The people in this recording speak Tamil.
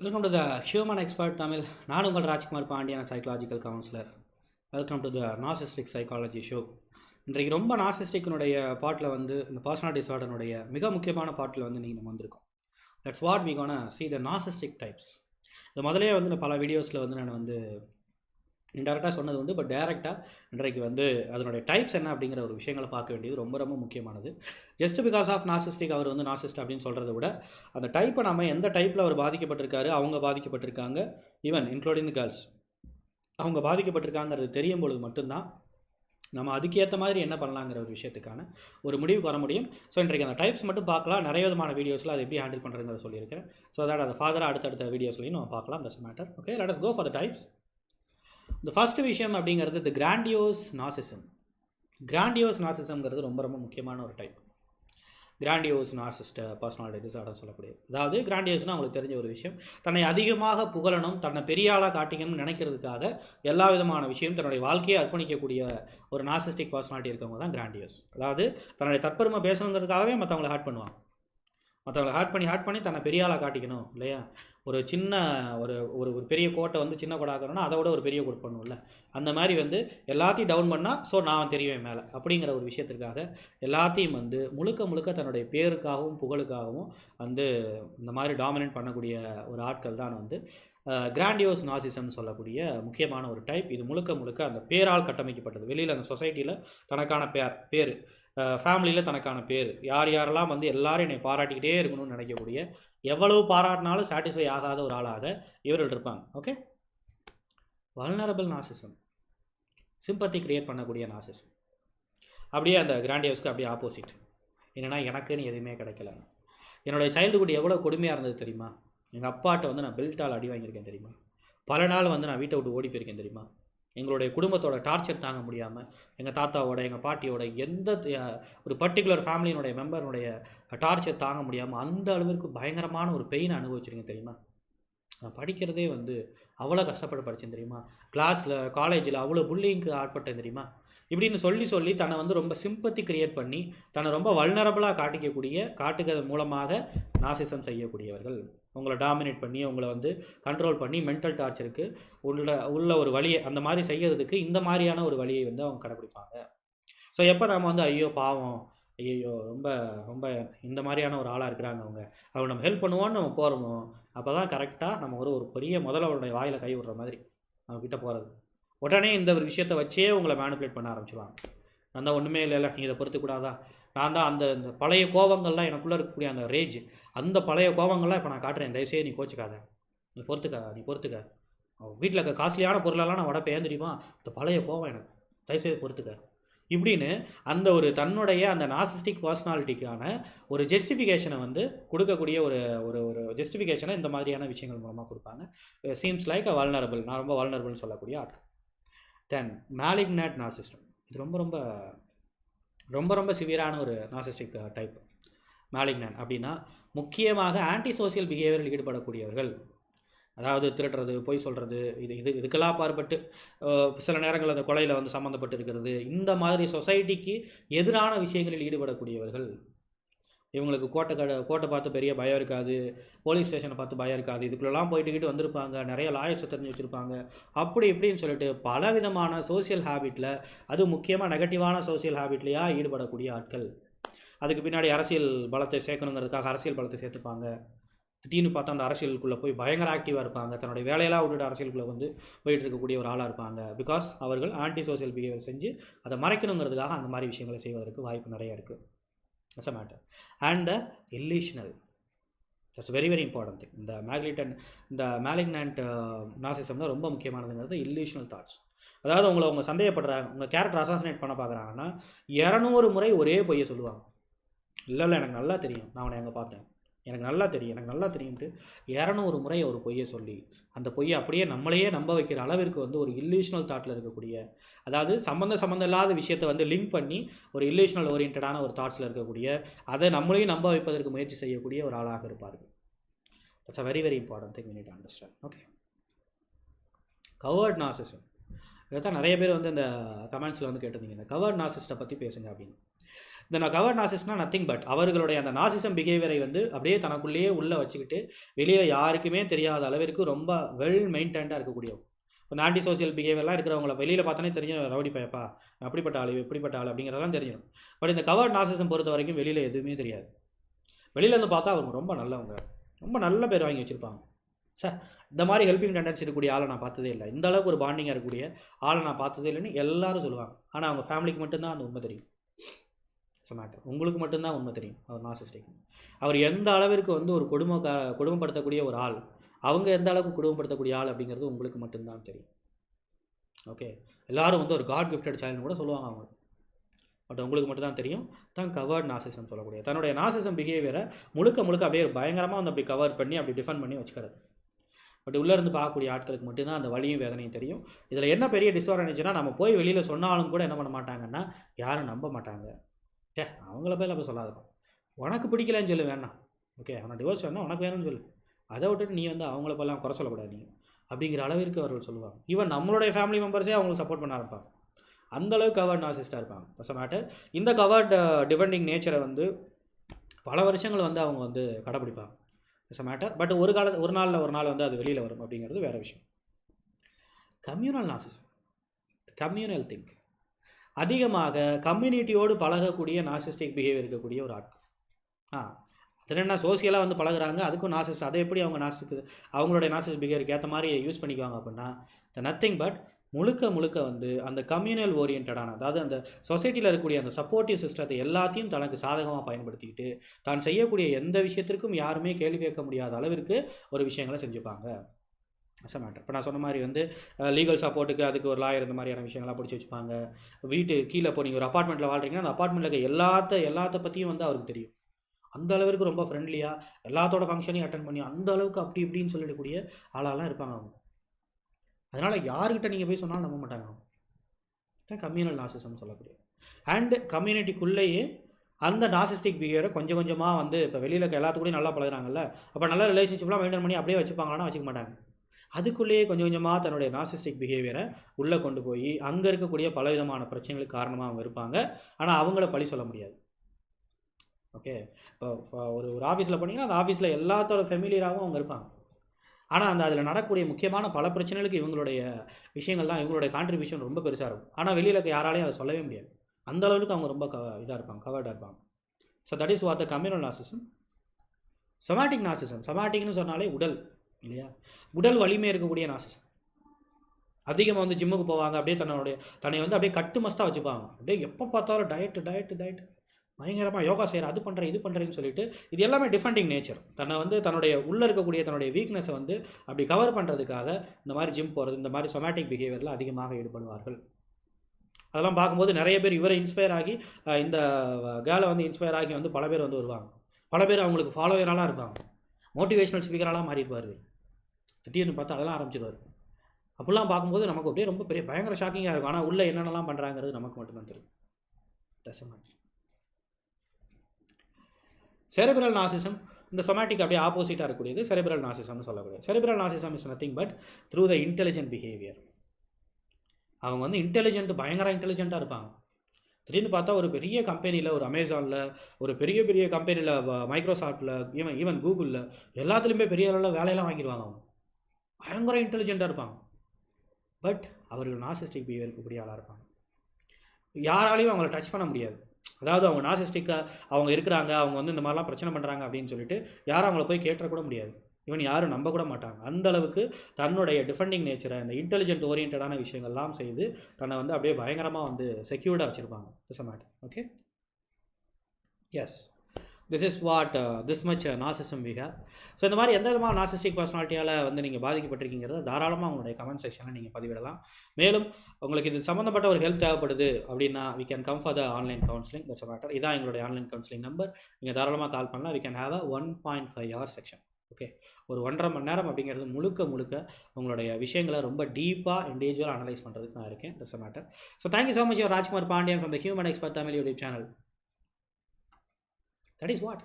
Welcome to the human expert Tamil நான் உங்கள் Rajkumar Pandian psychological counsellor welcome to the narcissistic psychology show இன்றைக்கு ரொம்ப நாசிஸ்டிக்கினுடைய பாட்டில் வந்து இந்த பர்சனாலிட்டி டிசார்டனுடைய மிக முக்கியமான பாட்டில் வந்து நீங்கள் நம்ம வந்திருக்கோம். That's what we gonna see the narcissistic types இது முதலே வந்து பல வீடியோஸில் வந்து நான் வந்து இன்டெரக்டாக சொன்னது வந்து பட் டேரெக்டாக இன்றைக்கு வந்து அதனுடைய டைப்ஸ் என்ன அப்படிங்கிற ஒரு விஷயங்களை பார்க்க வேண்டியது ரொம்ப ரொம்ப முக்கியமானது. ஜஸ்ட் பிகாஸ் ஆஃப் நாசிஸ்டிக் அவர் வந்து நாசிஸ்ட் அப்படின்னு சொல்கிறத விட அந்த டைப்பை நம்ம எந்த டைப்பில் அவர் பாதிக்கப்பட்டிருக்காரு அவங்க பாதிக்கப்பட்டிருக்காங்க ஈவன் இன்க்ளூடிங் கேர்ள்ஸ் அவங்க பாதிக்கப்பட்டிருக்காங்கிறது தெரியும் பொழுது மட்டும்தான் நம்ம அதுக்கேற்ற மாதிரி என்ன பண்ணலாங்கிற ஒரு விஷயத்துக்கான ஒரு முடிவு வர முடியும். ஸோ இன்றைக்கு அந்த டைப்ஸ் மட்டும் பார்க்கலாம். நிறைய விதமான வீடியோஸில் அதை எப்படி ஹேண்டில் பண்ணுறதுங்கிறத சொல்லியிருக்கேன் ஸோ தட் அதை ஃபாதராக அடுத்தடுத்த வீடியோஸ்லையும் நம்ம பார்க்கலாம். That's matter okay let us go for the types இந்த ஃபர்ஸ்ட் விஷயம் அப்படிங்கிறது தி கிராண்டியோஸ் நாசிசம் கிராண்டியோஸ் நாசிசம்ங்கிறது ரொம்ப ரொம்ப முக்கியமான ஒரு type grandiose narcissist personality disorder சொல்லக்கூடியது. அதாவது கிராண்டியோஸ்னால் அவங்களுக்கு தெரிஞ்ச ஒரு விஷயம். தன்னை அதிகமாக புகழணும் தன்னை பெரிய ஆளாக காட்டிக்கணும்னு நினைக்கிறதுக்காக எல்லா விதமான விஷயம் தன்னுடைய வாழ்க்கையை அர்ப்பணிக்கக்கூடிய ஒரு நார்சிஸ்டிக் பர்சனாலிட்டி இருக்கவங்க தான் கிராண்டியோஸ் அதாவது தன்னுடைய தற்பெருமை பேசணுங்கிறதுக்காகவே மற்றவங்களை ஹார்ட் பண்ணுவாங்க. மற்றவங்களை ஹேட் பண்ணி ஹேட் பண்ணி தன்னை பெரிய ஆளாக காட்டிக்கணும் இல்லையா? ஒரு சின்ன ஒரு ஒரு ஒரு பெரிய கோட்டை வந்து சின்ன கோடாக்கணும்னா அதை விட ஒரு பெரிய கோட் பண்ணும்ல அந்த மாதிரி வந்து எல்லாத்தையும் டவுன் பண்ணால் ஸோ நான் தெரியுவேன் மேலே அப்படிங்கிற ஒரு விஷயத்திற்காக எல்லாத்தையும் வந்து முழுக்க முழுக்க தன்னுடைய பேருக்காகவும் புகழுக்காகவும் வந்து இந்த மாதிரி டாமினேட் பண்ணக்கூடிய ஒரு ஆட்கள் தான் வந்து கிராண்டியோஸ் நாசிசம்னு சொல்லக்கூடிய முக்கியமான ஒரு டைப் இது முழுக்க முழுக்க அந்த பேரால் கட்டமைக்கப்பட்டது. வெளியில் அந்த சொசைட்டியில் தனக்கான பேர் பேர். ஃபேமிலியில் தனக்கான பேர். யார் யாரெல்லாம் வந்து எல்லாரும் என்னை பாராட்டிக்கிட்டே இருக்கணும்னு நினைக்கக்கூடிய எவ்வளவு பாராட்டினாலும் சாட்டிஸ்ஃபை ஆகாத ஒரு ஆளாக இவர்கள் இருப்பாங்க. Okay vulnerable narcissism sympathy create பண்ணக்கூடிய நாசிசம் அப்படியே அந்த கிராண்டியஸ்க்கு அப்படியே ஆப்போசிட் என்னென்னா எனக்குன்னு எதுவுமே கிடைக்கல. என்னுடைய சைல்டுஹுட் எவ்வளோ கொடுமையாக இருந்தது தெரியுமா? எங்கள் அப்பாட்ட வந்து நான் பெல்ட்டால் அடி வாங்கியிருக்கேன் தெரியுமா? பல நாள் வந்து நான் வீட்டை விட்டு ஓடி போயிருக்கேன் தெரியுமா? எங்களுடைய குடும்பத்தோட டார்ச்சர் தாங்க முடியாமல் எங்கள் தாத்தாவோட எங்கள் பாட்டியோட எந்த ஒரு பர்டிகுலர் ஃபேமிலியினுடைய மெம்பருடைய டார்ச்சர் தாங்க முடியாமல் அந்த அளவிற்கு பயங்கரமான ஒரு பெயின் அனுபவிச்சிருக்கேன் தெரியுமா? நான் படிக்கிறதே வந்து அவ்வளோ கஷ்டப்பட்டு படித்தேன் தெரியுமா? கிளாஸில் காலேஜில் அவ்வளோ புல்லிங்க்கு ஆட்பட்டேன் தெரியுமா? இப்படின்னு சொல்லி சொல்லி தன்னை வந்து ரொம்ப சிம்பத்தி கிரியேட் பண்ணி தன்னை ரொம்ப வல்னரபுளாக காட்டிக்கக்கூடிய காட்டுக்கிறது மூலமாக நாசிசம் செய்யக்கூடியவர்கள். உங்களை டாமினேட் பண்ணி உங்களை வந்து கண்ட்ரோல் பண்ணி மென்டல் டார்ச்சருக்கு உள்ள உள்ள ஒரு வழியை அந்த மாதிரி செய்கிறதுக்கு இந்த மாதிரியான ஒரு வழியை வந்து அவங்க கடைப்பிடிப்பாங்க. ஸோ எப்போ நம்ம வந்து ஐயோ பாவம் ஐயோ ரொம்ப ரொம்ப இந்த மாதிரியான ஒரு ஆளாக இருக்கிறாங்க அவங்க. அவங்க நம்ம ஹெல்ப் பண்ணுவோன்னு நம்ம போகிறோமோ அப்போ தான் கரெக்டாக நம்ம ஒரு ஒரு பெரிய முதல்வருடைய வாயில் கை விடுற மாதிரி அவங்கக்கிட்ட போகிறது உடனே இந்த ஒரு விஷயத்தை வச்சே உங்களை மேனிப்புலேட் பண்ண ஆரம்பிச்சிடுவாங்க நான் தான் ஒன்றுமே இல்லைல்ல நீ இதை பொறுத்துக்கூடாதா? நான் தான் அந்த இந்த பழைய கோபங்கள்லாம் எனக்குள்ளே இருக்கக்கூடிய அந்த ரேஜ் அந்த பழைய கோபங்கள்லாம் இப்போ நான் காட்டுறேன். தயவுசெய்து நீ கோச்சிக்காத. நீ பொறுத்துக்க நீ பொறுத்துக்க. வீட்டில் இருக்க காஸ்ட்லியான பொருளெல்லாம் நான் உடப்ப ஏன் தெரியுமா? இந்த பழைய கோபம் எனக்கு. தயவுசெய்து பொறுத்துக்க. இப்படின்னு அந்த ஒரு தன்னுடைய அந்த நாசிஸ்டிக் பர்சனாலிட்டிக்கான ஒரு ஜஸ்டிஃபிகேஷனை வந்து கொடுக்கக்கூடிய ஒரு ஒரு ஒரு ஜஸ்டிஃபிகேஷனை இந்த மாதிரியான விஷயங்கள் மூலமாக கொடுப்பாங்க. சீம்ஸ் லைக் அ வல்னரபிள் நான் ரொம்ப வல்னரபிள்னு சொல்லக்கூடிய ஆட்கள். தென் மேலிக்னட் நார்சிஸ்டம் இது ரொம்ப ரொம்ப ரொம்ப ரொம்ப சிவியரான ஒரு நாசிஸ்டிக் டைப் மேலிக்னன் அப்படின்னா முக்கியமாக ஆன்டி சோசியல் பிஹேவியரில் ஈடுபடக்கூடியவர்கள். அதாவது திருடுறது பொய் சொல்கிறது இது இது இதுக்கெல்லாம் பார்ப்பட்டு சில நேரங்கள் அந்த கொலையில் வந்து சம்மந்தப்பட்டு இருக்கிறது இந்த மாதிரி சொசைட்டிக்கு எதிரான விஷயங்களில் ஈடுபடக்கூடியவர்கள். இவங்களுக்கு கோட்டை கடை கோட்டை பார்த்து பெரிய பயம் இருக்காது போலீஸ் ஸ்டேஷனை பார்த்து பயம் இருக்காது. இதுக்குள்ளெல்லாம் போயிட்டுக்கிட்டு வந்திருப்பாங்க. நிறைய லாயர்ஸை தெரிஞ்சு வச்சுருப்பாங்க. அப்படி இப்படின்னு சொல்லிட்டு பல விதமான சோசியல் ஹேபிட்டில் அது முக்கியமாக நெகட்டிவான சோசியல் ஹேபிட்லையா ஈடுபடக்கூடிய ஆட்கள். அதுக்கு பின்னாடி அரசியல் பலத்தை சேர்க்கணுங்கிறதுக்காக அரசியல் பலத்தை சேர்த்துப்பாங்க. திடீர்னு பார்த்தா அந்த அரசியலுக்குள்ளே போய் பயங்கர ஆக்டிவாக இருப்பாங்க. தன்னுடைய வேலையெல்லாம் விட்டுட்டு அரசியலுக்குள்ளே வந்து போயிட்டு இருக்கக்கூடிய ஒரு ஆளாக இருப்பாங்க. பிகாஸ் அவர்கள் ஆன்டி சோசியல் பிஹேவியர் செஞ்சு அதை மறைக்கணுங்கிறதுக்காக அந்த மாதிரி விஷயங்களை செய்வதற்கு வாய்ப்பு நிறையா இருக்குது it's a matter and the illusional that's very very important thing இந்த மேக்லிட்டன் இந்த மேலிக்னண்ட் நாசிசம் ரொம்ப முக்கியமானதுங்கிறது இல்லீஷனல் தாட்ஸ் அதாவது உங்களை உங்கள் சந்தேகப்படுறாங்க உங்கள் கேரக்டர் அசாசினேட் பண்ண பார்க்குறாங்கன்னா இரநூறு முறை ஒரே பொய்யை சொல்லுவாங்க. இல்லை இல்லை எனக்கு நல்லா தெரியும். நான் உன்னை எங்கே பார்த்தேன். எனக்கு நல்லா தெரியும் எனக்கு நல்லா தெரியும்ட்டு இரநூறு முறை ஒரு பொய்யை சொல்லி அந்த பொய்யை அப்படியே நம்மளையே நம்ப வைக்கிற அளவிற்கு வந்து ஒரு இல்லூஷனல் தாட்டில் இருக்கக்கூடிய அதாவது சம்மந்த சம்மந்தம் இல்லாத விஷயத்தை வந்து லிங்க் பண்ணி ஒரு இல்லூஷனல் ஓரியன்டான ஒரு தாட்ஸில் இருக்கக்கூடிய அதை நம்மளையும் நம்ப வைப்பதற்கு முயற்சி செய்யக்கூடிய ஒரு ஆளாக இருப்பார்கள். That's a very very important thing you need understand okay covert narcissism இதைத்தான் நிறைய பேர் வந்து இந்த கமெண்ட்ஸில் வந்து கேட்டிருந்தீங்க. இந்த கவர் நாசிஸ்ட்டை பற்றி பேசுங்க அப்படின்னு. இந்த கவர் நாசிஸ்னா நத்திங் பட் அவர்களுடைய அந்த நாசிசம் பிஹேவியரை வந்து அப்படியே தனக்குள்ளேயே உள்ளே வச்சுக்கிட்டு வெளியில் யாருக்குமே தெரியாத அளவிற்கு ரொம்ப வெல் மெயின்டைன்டாக இருக்கக்கூடியவங்க இப்போ ஆன்டி சோசியல் பிஹேவியர்லாம் இருக்கிறவங்கள வெளியில் பார்த்தோன்னே தெரியும் ரவுடி பயப்பா அப்படிப்பட்ட ஆள் இப்படிப்பட்ட ஆள் அப்படிங்கிறதெல்லாம் தெரியும். பட் இந்த கவர் நாசிசம் பொறுத்த வரைக்கும் வெளியில் எதுவுமே தெரியாது. வெளியிலேருந்து பார்த்தா அவங்க ரொம்ப நல்லவங்க. ரொம்ப நல்ல பேர் வாங்கி வச்சுருப்பாங்க. சார் இந்த மாதிரி ஹெல்பிங் டெண்டன்ஸ் இருக்கக்கூடிய ஆளை நான் பார்த்ததே இல்லை. இந்த அளவுக்கு ஒரு பாண்டிங்காக இருக்கக்கூடிய ஆளை நான் பார்த்ததே இல்லைன்னு எல்லாரும் சொல்லுவாங்க. ஆனால் அவங்க ஃபேமிலிக்கு மட்டும்தான் அந்த உண்மை தெரியும். மேட்டர் உங்களுக்கு மட்டும்தான் உண்மை தெரியும். அவர் நாசிஸ்டிக் அவர் எந்த அளவிற்கு வந்து ஒரு குடும்ப குடும்பப்படுத்தக்கூடிய ஒரு ஆள் அவங்க எந்த அளவுக்கு குடும்பப்படுத்தக்கூடிய ஆள் அப்படிங்கிறது உங்களுக்கு மட்டும்தான் தெரியும். ஓகே எல்லாரும் வந்து ஒரு காட் கிஃப்டட் சைல்டுன்னு கூட சொல்லுவாங்க அவங்க. பட் உங்களுக்கு மட்டும் தான் தெரியும். தான் கவர்ட் நாசிசம் சொல்லக்கூடிய தன்னுடைய நாசிசம் பிஹேவியரை முழுக்க முழுக்க அப்படியே பயங்கரமாக வந்து அப்படி கவர் பண்ணி அப்படி டிஃபெண்ட் பண்ணி வச்சுக்கிறது. பட் உள்ளே இருந்து பார்க்கக்கூடிய ஆட்களுக்கு மட்டும்தான் அந்த வலியும் வேதனையும் தெரியும். இதில் என்ன பெரிய டிஸ்அட்வான்டேஜ்னா நம்ம போய் வெளியில் சொன்னாலும் கூட என்ன பண்ண மாட்டாங்கன்னா யாரும் நம்ப மாட்டாங்க. ஏ அவங்கள போய் நம்ம சொல்லாதப்போம் உனக்கு பிடிக்கலன்னு சொல்லு வேணாம். ஓகே அவனை டிவோர்ஸ் வேணா உனக்கு வேணும்னு சொல்லு. அதை விட்டுட்டு நீ வந்து அவங்கள போலாம் குறை சொல்லக்கூடாது நீ. அப்படிங்கிற அளவிற்கு அவர்கள் சொல்லுவாங்க. ஈவன் நம்மளுடைய ஃபேமிலி மெம்பர்ஸே அவங்களுக்கு சப்போர்ட் பண்ண ஆரம்பிப்பாங்க. அந்த அளவுக்கு கவர்ட் நாசிஸ்டாக இருப்பாங்க. பஸ் மேட்டர் இந்த கவர்ட் டிபெண்டிங் நேச்சரை வந்து பல வருஷங்கள் வந்து அவங்க வந்து கடைப்பிடிப்பாங்க. இட்ஸ் அ மேட்டர் பட் ஒரு கால ஒரு நாளில் ஒரு நாள் வந்து அது வெளியில் வரும் அப்படிங்கிறது வேறு விஷயம். கம்யூனல் நாசிசம் கம்யூனல் திங்க் அதிகமாக கம்யூனிட்டியோடு பழகக்கூடிய நாசிஸ்டிக் பிஹேவியர் இருக்கக்கூடிய ஒரு ஆட்கள். ஆ அது என்ன சோசியலாக வந்து பழகுறாங்க அதுக்கும் நாசிஸ்ட் அதை எப்படி அவங்க நாசிக்கு அவங்களுடைய நாசிஸ் பிஹேவியருக்கு ஏற்ற மாதிரி யூஸ் பண்ணிக்குவாங்க அப்படின்னா த நத்திங் பட் முழுக்க முழுக்க வந்து அந்த கம்யூனல் ஓரியன்டான அதாவது அந்த சொசைட்டியில் இருக்கக்கூடிய அந்த சப்போர்ட்டிவ் சிஸ்டத்தை எல்லாத்தையும் தனக்கு சாதகமாக பயன்படுத்திக்கிட்டு தான் செய்யக்கூடிய எந்த விஷயத்திற்கும் யாருமே கேள்வி கேட்க முடியாத அளவிற்கு ஒரு விஷயங்களை செஞ்சுப்பாங்க. அஸ் மேட்டர் இப்போ நான் சொன்ன மாதிரி வந்து லீகல் சப்போர்ட்டுக்கு அதுக்கு ஒரு லாயர் இந்த மாதிரியான விஷயங்கள்லாம் பிடிச்சி வச்சுப்பாங்க. வீட்டு கீழே இப்போ நீங்கள் ஒரு அப்பார்ட்மெண்ட்டில் வாழ்றீங்கன்னா அந்த அப்பார்ட்மெண்ட்டில் இருக்க எல்லாத்த எல்லாத்த பற்றியும் வந்து அவருக்கு தெரியும். அந்த அளவிற்கு ரொம்ப ஃப்ரெண்ட்லியாக எல்லாத்தோட ஃபங்க்ஷனையும் அட்டன் பண்ணி அந்த அளவுக்கு அப்படி இப்படின்னு சொல்லிடக்கூடிய ஆளாலாம் இருப்பாங்க அவங்க. அதனால் யார்கிட்ட நீங்கள் போய் சொன்னாலும் நம்ப மாட்டாங்க. கம்யூனல் நாசிசம் சொல்லக்கூடிய. அண்டு கம்யூனிட்டிக்குள்ளேயே அந்த நாசிஸ்டிக் பிஹேவியரை கொஞ்சம் கொஞ்சமாக வந்து இப்போ வெளியில் இருக்க நல்லா பழகுறாங்கல்ல அப்போ நல்ல ரிலேஷன்ஷிப்லாம் மெயின்டைன் பண்ணி அப்படியே வச்சுப்பாங்களான்னா வச்சுக்க மாட்டாங்க. அதுக்குள்ளேயே கொஞ்சம் கொஞ்சமாக தன்னுடைய நாசிஸ்டிக் பிஹேவியரை உள்ளே கொண்டு போய் அங்கே இருக்கக்கூடிய பலவிதமான பிரச்சனைகளுக்கு காரணமாக அவங்க இருப்பாங்க. ஆனால் அவங்கள பழி சொல்ல முடியாது. ஓகே இப்போ இப்போ ஒரு ஒரு ஆஃபீஸில் போனீங்கன்னா அந்த ஆஃபீஸில் எல்லாத்தோட ஃபெமிலியராகவும் அவங்க இருப்பாங்க. ஆனால் அந்த அதில் நடக்கக்கூடிய முக்கியமான பல பிரச்சனைகளுக்கு இவங்களுடைய விஷயங்கள் தான் இவங்களுடைய கான்ட்ரிபியூஷன் ரொம்ப பெருசாக இருக்கும். ஆனால் வெளியில் இருக்க யாராலையும் அதை சொல்லவே முடியாது. அந்த அளவுக்கு அவங்க ரொம்ப க இதாக இருப்பாங்க கவர்டாக இருப்பாங்க. So that is what the communal narcissism somatic narcissism சொமாட்டிக்னு சொன்னாலே உடல் இல்லையா? உடல் வலிமை இருக்கக்கூடிய நாசிசம் அதிகமாக வந்து ஜிம்முக்கு போவாங்க அப்படியே தன்னுடைய தன்னை வந்து அப்படியே கட்டு மஸ்தாக வச்சுப்பாங்க. அப்படியே எப்போ பார்த்தாலும் டயட்டு டயட்டு டயட் பயங்கரமாக யோகா செய்கிற அது பண்ணுறேன் இது பண்ணுறேன்னு சொல்லிட்டு இது எல்லாமே டிஃபெண்டிங் நேச்சர் தன்னை வந்து தன்னுடைய உள்ளே இருக்கக்கூடிய தன்னுடைய வீக்னஸை வந்து அப்படி கவர் பண்ணுறதுக்காக இந்த மாதிரி ஜிம் போகிறது இந்த மாதிரி சொமேட்டிக் பிஹேவியரில் அதிகமாக ஈடுபடுவார்கள். அதெல்லாம் பார்க்கும்போது நிறைய பேர் இவரை இன்ஸ்பயர் ஆகி இந்த கேலை வந்து இன்ஸ்பயர் ஆகி வந்து பல பேர் வந்து வருவாங்க. பல பேர் அவங்களுக்கு ஃபாலோவராலாம் இருப்பாங்க. மோட்டிவேஷனல் ஸ்பீக்கராலாம் மாறிடுவார் திடீர்னு பார்த்து அதெல்லாம் ஆரம்பிச்சிடுவார் அப்படிலாம் பார்க்கும்போது நமக்கு அப்படியே ரொம்ப பெரிய பயங்கர ஷாக்கிங்காக இருக்கும். ஆனால் உள்ளே என்னென்னலாம் பண்ணுறாங்கிறது நமக்கு மட்டும்தான் தெரியும். தசமாட்டி செரிபிரல் நாசிசம் இந்த சொமேட்டிக் அப்படியே ஆப்போசிட்டாக இருக்கக்கூடியது செரிபிரல் நாசிசம்னு சொல்லக்கூடிய cerebral narcissism is nothing but through the intelligent behaviour அவங்க வந்து இன்டெலிஜென்ட் பயங்கர இன்டெலிஜென்ட்டாக இருப்பாங்க. திடீர்னு பார்த்தா ஒரு பெரிய கம்பெனியில் ஒரு அமேசானில் ஒரு பெரிய பெரிய கம்பெனியில் மைக்ரோசாஃப்ட்டில் ஈவன் ஈவன் கூகுளில் எல்லாத்துலேயுமே பெரிய அளவில் வேலையெல்லாம் வாங்கிடுவாங்க அவங்க. பயங்கர இன்டெலிஜென்ட்டாக இருப்பாங்க. பட் அவர்கள் நாசிஸ்டிக் பிஹேவியர் இருக்கக்கூடிய ஆளாக இருப்பாங்க. யாராலையும் அவங்கள டச் பண்ண முடியாது. அதாவது அவங்க நாசிஸ்டிக்காக அவங்க இருக்கிறாங்க அவங்க வந்து இந்த மாதிரிலாம் பிரச்சனை பண்ணுறாங்க அப்படின்னு சொல்லிட்டு யாரும் அவங்கள போய் கேட்டக்கூட முடியாது. இவன் யாரும் நம்ப கூட மாட்டாங்க. அந்த அளவுக்கு தன்னுடைய டிஃபெண்டிங் நேச்சரை இந்த இன்டெலிஜென்ட் ஓரியன்டான விஷயங்கள்லாம் செய்து தன்னை வந்து அப்படியே பயங்கரமாக வந்து செக்யூர்டாக வச்சுருப்பாங்க. This okay yes this is what this much narcissism we have so இந்த மாதிரி எந்த விதமான நாசிஸ்டிக் பர்சனாலிட்டியால் வந்து நீங்கள் பாதிக்கப்பட்டிருக்கீங்கிறத தாராளமாக உங்களுடைய கமெண்ட் செக்ஷனில் நீங்கள் பதிவிடலாம். மேலும் உங்களுக்கு இது சம்மந்தப்பட்ட ஒரு ஹெல்ப் தேவைப்படுது அப்படின்னா we can come for the online counselling that's matter இதான் எங்களுடைய ஆன்லைன் கவுன்சிலிங் நம்பர் நீங்கள் தாராளமாக கால் பண்ணலாம். We can have a one point five hour section okay ஒரு ஒன்றரை மணி நேரம் அப்படிங்கிறது முழுக்க முழுக்க உங்களுடைய விஷயங்களை ரொம்ப டீப்பாக இண்டிவிஜுவல் அனலைஸ் பண்ணுறதுக்கு நான் இருக்கேன். That's matter so thank you so much your Rajkumar Pandian from the human expert Tamil YouTube channel that is what